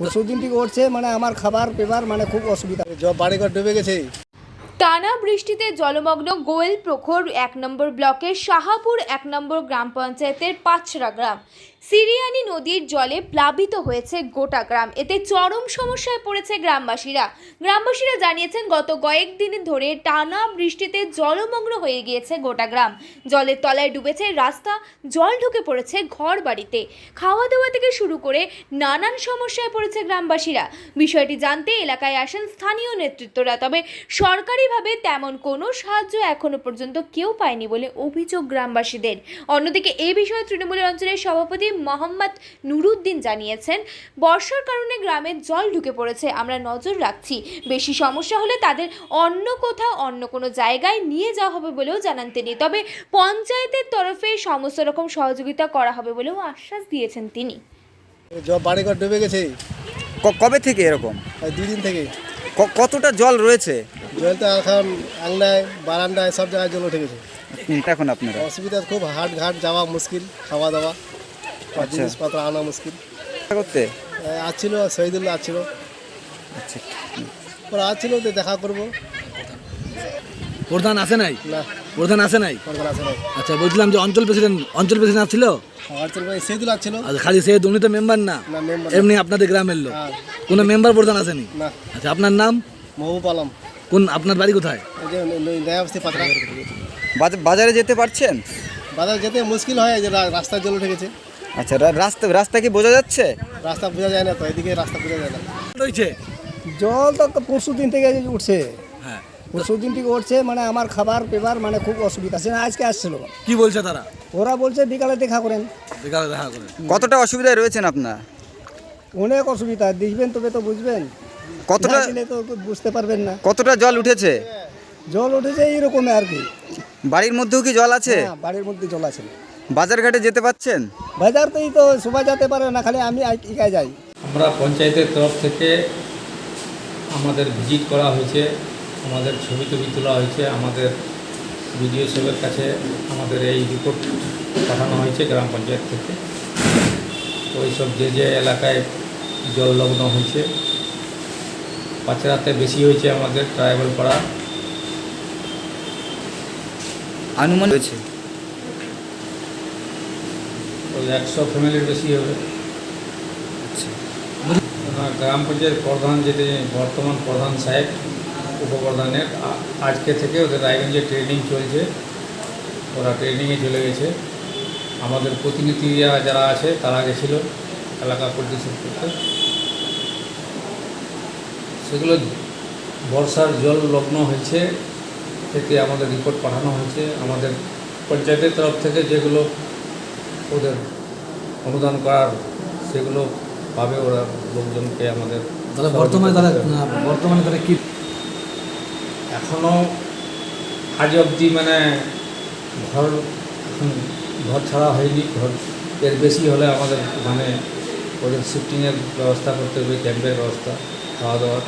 পরশু দিন থেকে উঠছে মানে আমার খাবার পেবার মানে খুব অসুবিধা। জব বাড়িঘর ডুবে গেছে। টানা বৃষ্টিতে জলমগ্ন গোয়েল প্রখর এক নম্বর ব্লকের শাহাপুর এক নম্বর গ্রাম পঞ্চায়েতের পাঁচরা গ্রাম। সিরিয়ানি নদীর জলে প্লাবিত হয়েছে গোটা গ্রাম। এতে চরম সমস্যায় পড়েছে গ্রামবাসীরা। গ্রামবাসীরা জানিয়েছেন, গত কয়েকদিন ধরে টানা বৃষ্টিতে জলমগ্ন হয়ে গিয়েছে গোটা গ্রাম। জলের তলায় ডুবেছে রাস্তা, জল ঢুকে পড়েছে ঘর বাড়িতে খাওয়া দাওয়া থেকে শুরু করে নানান সমস্যায় পড়েছে গ্রামবাসীরা। বিষয়টি জানতে এলাকায় আসেন স্থানীয় নেতৃত্বরা, তবে সরকারিভাবে তেমন কোনো সাহায্য এখনও পর্যন্ত কেউ পায়নি বলে অভিযোগ গ্রামবাসীদের। অন্যদিকে এই বিষয়ে তৃণমূলের অঞ্চলের সভাপতি মোহাম্মদ নুরুদ্দিন জানিয়েছেন বর্ষার কারণে গ্রামে জল ঢুকে পড়েছে আমরা নজর রাখছি। বেশি সমস্যা হলে তাদের অন্য কোথাও অন্য কোনো জায়গায় নিয়ে যাওয়া হবে বলেও জানান তিনি। তবে পঞ্চায়েতের তরফে সমস্ত রকম সহযোগিতা করা হবে বলেও আশ্বাস দিয়েছেন তিনি। বাড়িঘর ডুবে গেছে। কবে থেকে এরকম? এই দুই দিন থেকে। কতটা জল রয়েছে? জল তো এখন আংনায় বারান্দায় সব জায়গায় জল উঠে গেছে। এখন আপনারা? অসুবিধা খুব হাট ঘাট যাওয়া মুশকিল খাওয়া দাওয়া। জিনিসপত্র আনা মুশকিল। করতে? আসছিল শহীদুল্লাহ আসছিল আচ্ছা। ওরা আসছিল তো দেখা করব। প্রধান আসে নাই? না। প্রধান আসে নাই? আচ্ছা বলছিলাম যে অঞ্চল প্রেসিডেন্ট অঞ্চল প্রেসিডেন্ট শহীদুল্লাহ আসছিল আচ্ছা খালি সে উনি তো মেম্বার না? না এমনি আপনাদের গ্রামের লোক। হ্যাঁ। কোনো মেম্বার প্রধান আসেনি না? আচ্ছা আপনার নাম? মহবুব আলম। কোন আপনার বাড়ি কোথায়? বাজারে যেতে পারছেন? বাজার যেতে মুশকিল হয় এই যে রা- রাস্তায় জল উঠে গেছে। আচ্ছা রা- রাস্তা রাস্তা কি বোঝা যাচ্ছে? রাস্তা বোঝা যায় না তো এদিকে রাস্তা বোঝা যায় না। জল তো পরশু দিন থেকে উঠছে। হ্যাঁ। পরশু দিন থেকে উঠছে মানে আমার খাবার পেবার মানে খুব অসুবিধা। সে আজকে আসছিল। কি বলছে তারা? ওরা বলছে বিকালে দেখা করেন। বিকালে দেখা করে কতটা অসুবিধায় রয়েছেন আপনার? অনেক অসুবিধা। দেখবেন তবে তো বুঝবেন। কতটা তো বুঝতে পারবেন না। কতটা জল উঠেছে? জল উঠেছে এইরকম আর কি। বাড়ির মধ্যেও কি জল আছে? হ্যাঁ, বাড়ির মধ্যে জল আছে। বাজার ঘাটে যেতে পাচ্ছেন? বাজার তো এই তো সবাই যেতে পারে না খালি আমি একাই যাই। আমরা পঞ্চায়েতের তরফ থেকে আমাদের ভিজিট করা হয়েছে আমাদের ছবি টবি তোলা হয়েছে আমাদের বিডিও সাহেবের কাছে আমাদের এই রিপোর্ট পাঠানো হয়েছে গ্রাম পঞ্চায়েত থেকে। ওই সব যে যে এলাকায় জললগ্ন হয়েছে পাচরাতে বেশি হয়েছে আমাদের ট্রাইবাল পাড়া। আনুমান রয়েছে ওই একশো ফ্যামিলির বেশি হবে। আর গ্রাম পঞ্চায়েত প্রধান যেটি বর্তমান প্রধান সাহেব উপপ্রধানের আজকে থেকে ওদের রায়গঞ্জে ট্রেনিং চলছে। ওরা ট্রেনিংয়ে চলে গেছে। আমাদের প্রতিনিধিরা যারা আছে তারা গেছিল এলাকা পরিদর্শন করতে। সেগুলো বর্ষার জল লগ্ন হয়েছে থেকে আমাদের রিপোর্ট পাঠানো হয়েছে। আমাদের পঞ্চায়েতের তরফ থেকে যেগুলো ওদের অনুদান করার সেগুলো পাবে ওরা লোকজনকে আমাদের তাহলে বর্তমানে তারা বর্তমানে তারা কি? এখনও আজ অবধি মানে ঘর এখন ঘর ছাড়া হয়নি ঘর এর বেশি হলে আমাদের মানে ওদের শিফটিংয়ের ব্যবস্থা করতে হবে ক্যাম্পের ব্যবস্থা খাওয়া দাওয়ার।